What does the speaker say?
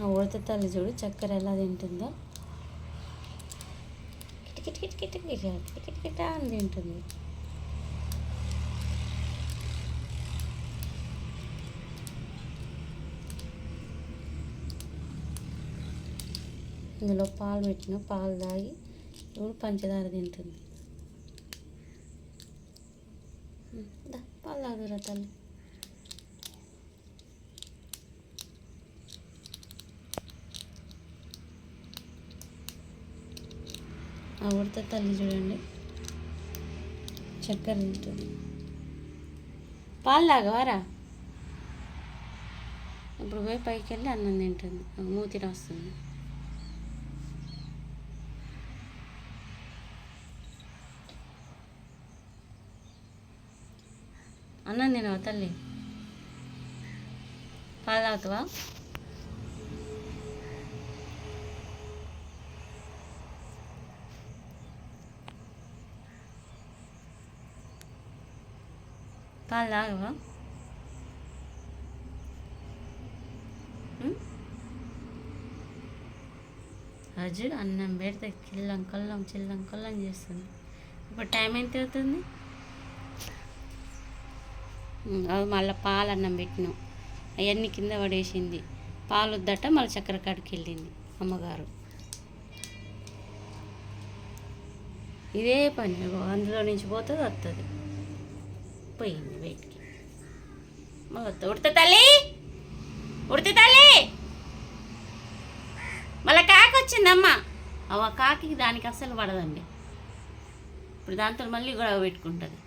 ఆ ఉడత తల్లి చూడు చక్కెర ఎలా తింటుందో. కిట కిట కిట అని తింటుంది. ఇందులో పాలు పెట్టిన పాలు తాగి ఇప్పుడు పంచదార తింటుంది. పాలు తాగురా తల్లి. ఆ ఉడత తల్లి చూడండి. చక్కెర తింటుంది పాలు తాగవారా? ఇప్పుడు పోయి పైకి వెళ్ళి అన్నం తింటుంది. మూతి రాస్తుంది. అన్నం తినవా తల్లి? పాలు తాగుతావా? పాలు తాగవా అజుడు అన్నం పెడితే కిల్లం కొల్లం చిల్లం కొల్లం చేస్తుంది. ఇప్పుడు టైం ఎంత అవుతుంది? అవి మళ్ళీ పాలు అన్నం పెట్టినాం. అవన్నీ కింద పడేసింది. పాలు వద్దట మళ్ళీ చక్కెర కాడికి వెళ్ళింది అమ్మగారు. ఇదే పని అందులో నుంచి పోతుంది వస్తుంది పోయింది బయటికి. మళ్ళీ వద్ద. ఉడత తల్లి! ఉడత తల్లి! మళ్ళీ కాకి వచ్చిందమ్మా. అవ కాకి దానికి అస్సలు పడదండి. ఇప్పుడు దాంతో మళ్ళీ గొడవ పెట్టుకుంటుంది.